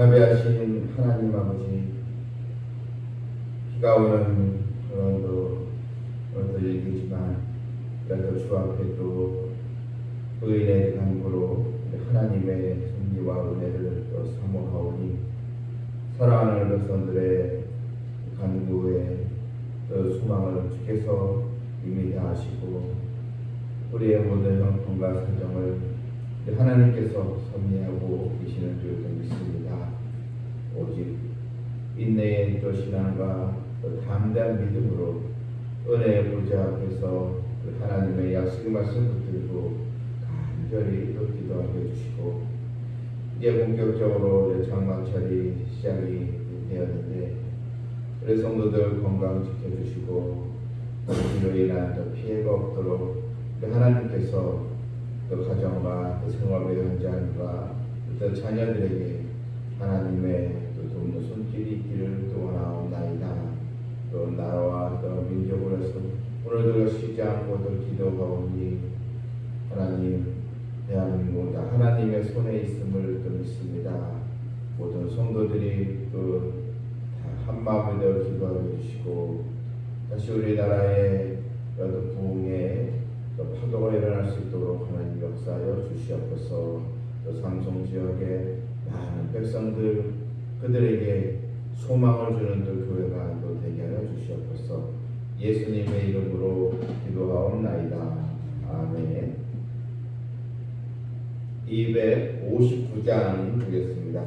자비하신 하나님 아버지 비가 오는 그런 또 어떤 일이지만 그래도 주 앞에 또 의인의 간구로 하나님의 섭리와 은혜를 또 사모하오니 사랑하는 백성들의 간구에 또 소망을 주께서 이미 다 아시고 우리의 모든 형통과 사정을 하나님께서 섭리하고 계시는 줄 믿습니다. 오직 인내의 또 신앙과 또 담대한 믿음으로 은혜의 보좌 앞에서 그 하나님의 약속의 말씀 붙들고 간절히 또 기도하게 해주시고 이제 본격적으로 장마철이 시작이 되었는데 우리 성도들 건강 지켜주시고 그로 인한 또 피해가 없도록 하나님께서 또 가정과 또 생활의 현장과 또 자녀들에게 하나님의 또 돕는 손길이 있기를 또 원하옵나이다. 또 나라와 또 민족으로서 오늘도 쉬지 않고 또 기도하오니 하나님 대한민국 다 하나님의 손에 있음을 또 믿습니다. 모든 성도들이 또한 마음이 되어 기도하게 해주시고 다시 우리나라의 부흥에 또 파도가 일어날 수 있도록 하나님 역사하여 주시옵소서. 또 삼성 지역의 많은 백성들 그들에게 소망을 주는 또 교회가 또 되게 하여 주시옵소서. 예수님의 이름으로 기도하옵나이다. 아멘. 259장 보겠습니다.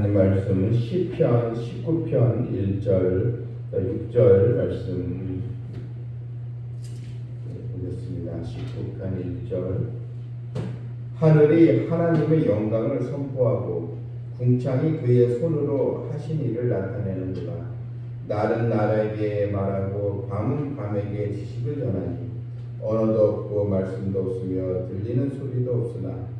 하나님 말씀은 시편 19편 1절 6절 말씀 보겠습니다. 19편 1절 하늘이 하나님의 영광을 선포하고 궁창이 그의 손으로 하신 일을 나타내는도다. 날은 나라에게 말하고 밤은 밤에게 지식을 전하니 언어도 없고 말씀도 없으며 들리는 소리도 없으나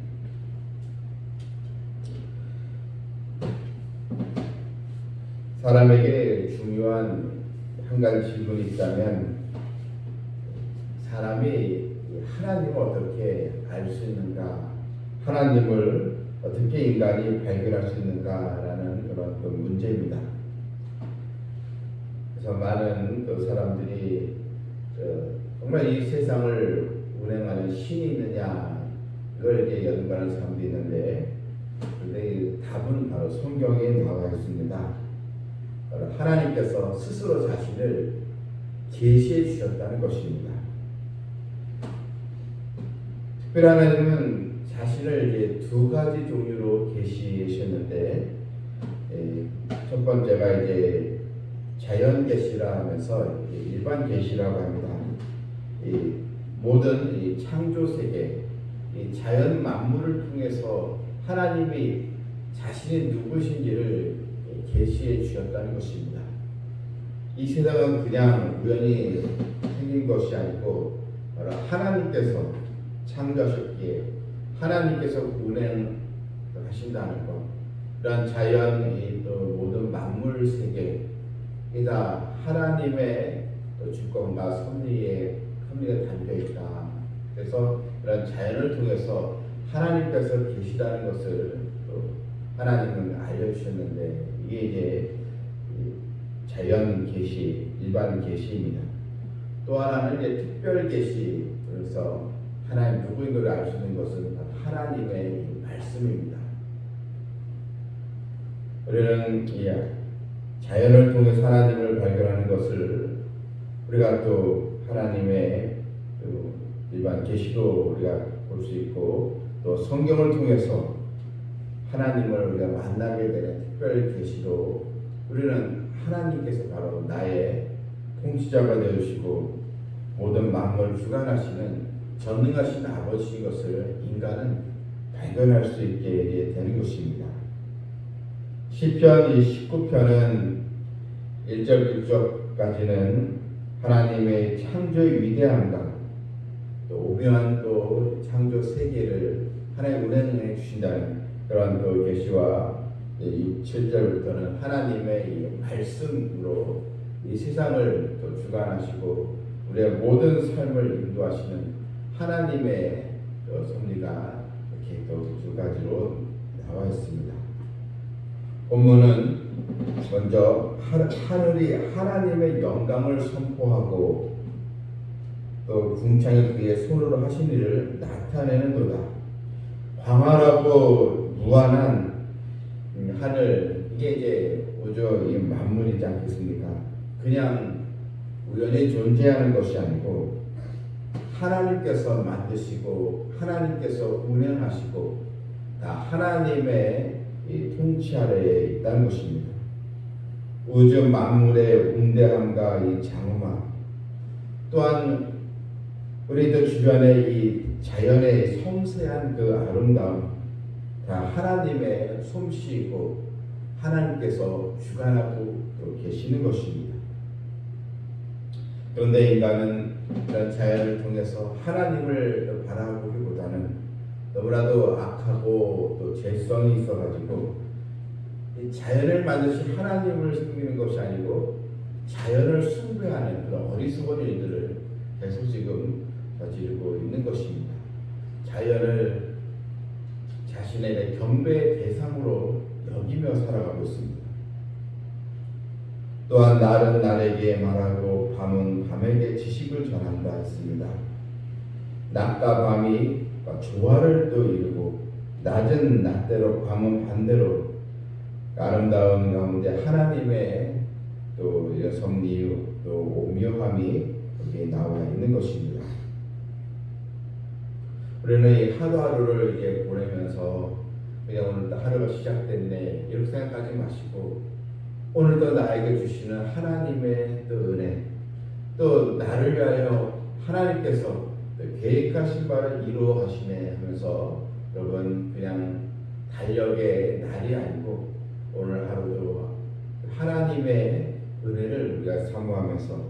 사람에게 중요한 한 가지 질문이 있다면 사람이 하나님을 어떻게 알 수 있는가, 하나님을 어떻게 인간이 발견할 수 있는가라는 그런 또 문제입니다. 그래서 많은 그 사람들이 저 정말 이 세상을 운행하는 신이 있느냐 이걸 이제 연구하는 사람도 있는데 근데 이 답은 바로 성경에 나와 있습니다. 하나님께서 스스로 자신을 계시해 주셨다는 것입니다. 특별히 하나님은 자신을 두 가지 종류로 계시하셨는데 에, 첫 번째가 이제 자연 계시라 하면서 일반 계시라고 합니다. 이 모든 이 창조 세계, 이 자연 만물을 통해서 하나님이 자신이 누구신지를 계시해 주셨다는 것입니다. 이 세상은 그냥 우연히 생긴 것이 아니고 하나님께서 창조하셨기에 하나님께서 운행하신다는 것. 이러한 자연이 또 모든 만물 세계 이다 하나님의 또 주권과 섭리에 섭리가 담겨 있다. 그래서 이런 자연을 통해서 하나님께서 계시다는 것을 또 하나님은 알려주셨는데 이게 이제 자연 계시, 일반 계시입니다. 또 하나는 이제 특별 계시, 그래서 하나님 누구인 걸알수 있는 것은 하나님의 말씀입니다. 우리는 이 자연을 통해 하나님을 발견하는 것을 우리가 또 하나님의 그 일반 계시로 우리가 볼 수 있고 또 성경을 통해서 하나님을 우리가 만나게 되는 특별 계시로 우리는 하나님께서 바로 나의 통치자가 되어주시고 모든 만물을 주관하시는 전능하신 아버지인 것을 인간은 발견할 수 있게 되는 것입니다. 시편 19편은 1절 6절까지는 하나님의 창조의 위대함과 또 오묘한 또 창조 세계를 하나님 운행해 주신다는 그런 또 계시와 6, 7절부터는 하나님의 이 말씀으로 이 세상을 또 주관하시고 우리의 모든 삶을 인도하시는 하나님의 또 섭리가 이렇게 또 두 가지로 나와 있습니다. 본문은 먼저 하늘이 하나님의 영광을 선포하고 또 궁창이 그의 손으로 하신 일을 나타내는 도다. 광활하고 무한한 하늘 이게 이제 우주 이 만물이지 않겠습니까? 그냥 우연히 존재하는 것이 아니고 하나님께서 만드시고 하나님께서 운행하시고 다 하나님의 이 통치 아래에 있다는 것입니다. 우주 만물의 웅대함과 이 장엄함 또한 우리들 주변의 이 자연의 섬세한 그 아름다움 다 하나님의 솜씨이고 하나님께서 주관하고 계시는 것입니다. 그런데 인간은 이런 자연을 통해서 하나님을 바라보기보다는 너무나도 악하고 또 죄성이 있어가지고 자연을 만드신 하나님을 섬기는 것이 아니고 자연을 숭배하는 그런 어리석은 일들을 계속 지금 저지르고 있는 것입니다. 자연을 자신의 경배의 대상으로 여기며 살아가고 있습니다. 또한 날은 날에게 말하고 밤은 밤에게 지식을 전한다 했습니다. 낮과 밤이 조화를 또 이루고 낮은 낮대로 밤은 반대로 아름다운 가운데 하나님의 또 섭리 또 오묘함이 여기에 나와 있는 것입니다. 우리는 이 하루하루를 이제 보내면서 그냥 오늘도 하루가 시작됐네 이렇게 생각하지 마시고 오늘도 나에게 주시는 하나님의 또 은혜 또 나를 위하여 하나님께서 또 계획하신 바를 이루어 가시네 하면서 여러분 그냥 달력의 날이 아니고 오늘 하루도 하나님의 은혜를 우리가 사모하면서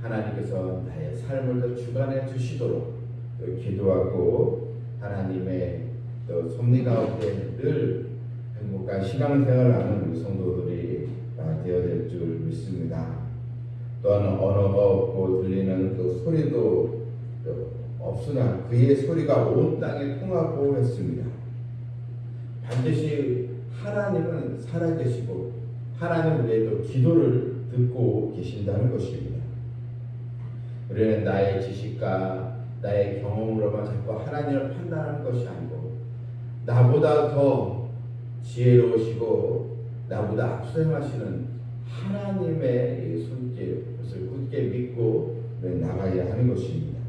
하나님께서 나의 삶을 더 주관해 주시도록 또 기도하고 하나님의 또 섭리 가운데 늘 행복한 신앙생활을 하는 우리 성도들이 다 되어야 될 줄 믿습니다. 또한 언어가 없고 들리는 그 소리도 없으나 그의 소리가 온 땅에 통하고 했습니다. 반드시 하나님은 살아계시고 하나님 우리의 또 기도를 듣고 계신다는 것입니다. 우리는 나의 지식과 나의 경험으로만 자꾸 하나님을 판단하는 것이 아니고 나보다 더 지혜로우시고 나보다 앞서가시는 하나님의 이 손길 그것을 굳게 믿고 나가야 하는 것입니다.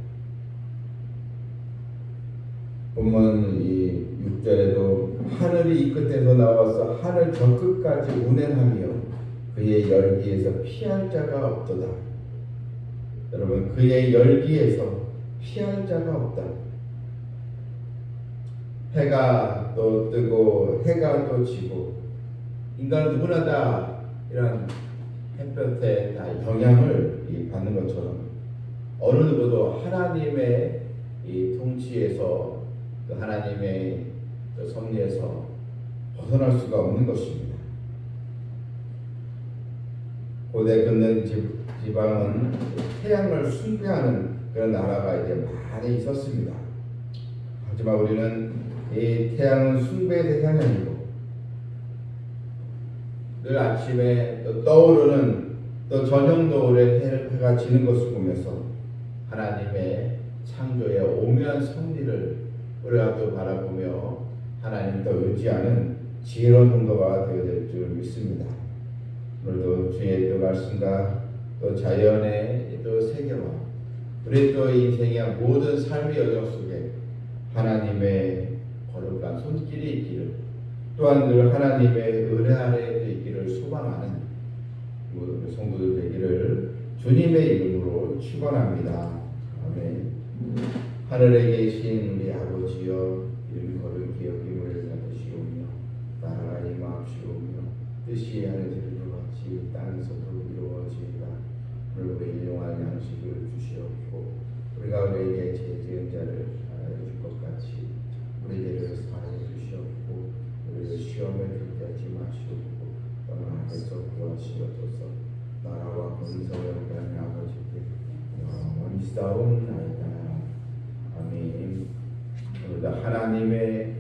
본문 이 6절에도 하늘이 이 끝에서 나와서 하늘 저 끝까지 운행하며 그의 열기에서 피할 자가 없도다. 여러분 그의 열기에서 피할 자가 없다. 해가 또 뜨고 해가 또 지고 인간은 누구나 다 이런 햇볕에 다 영향을 이 받는 것처럼 어느 누구도 하나님의 이 통치에서 또 하나님의 또 섭리에서 벗어날 수가 없는 것입니다. 고대 집, 지방은 태양을 숭배하는 그런 나라가 이제 많이 있었습니다. 하지만 우리는 이 태양은 숭배의 대상이 아니고 늘 아침에 또 떠오르는 또 저녁 노을에 해가 지는 것을 보면서 하나님의 창조의 오묘한 섭리를 우리가 또 바라보며 하나님 더 의지하는 지혜로운 성도가 되어야 될줄 믿습니다. 오늘도 주의 그 말씀과 또 자연의 또 세계와 또 인생의 모든 삶의 여정 속에 하나님의 거룩한 손길이 있기를 또한 늘 하나님의 은혜 아래에 있기를 소망하는 모든 성도들 되기를 주님의 이름으로 축원합니다. 아멘. 하늘에 계신 우리 아버지여 이름 거룩히 여김을 받으시오며 나라가 임하옵시오며 뜻이 하늘에서 같이 땅에서도 이루어지이다. 우리 일용할 양식을 주시옵고 우리가 우리에게 죄 지은 자를 사하여 줄것 같이 우리 죄를 사하여 주시옵고 우리를 시험에 들게 하지 마시옵고 또는 악에서 구하시옵소서. 나라와 권성을 가는 아버지께 영원히 싸움나이다. 아멘. 오늘도 하나님의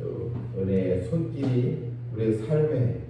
또 은혜의 손길이 우리의 삶에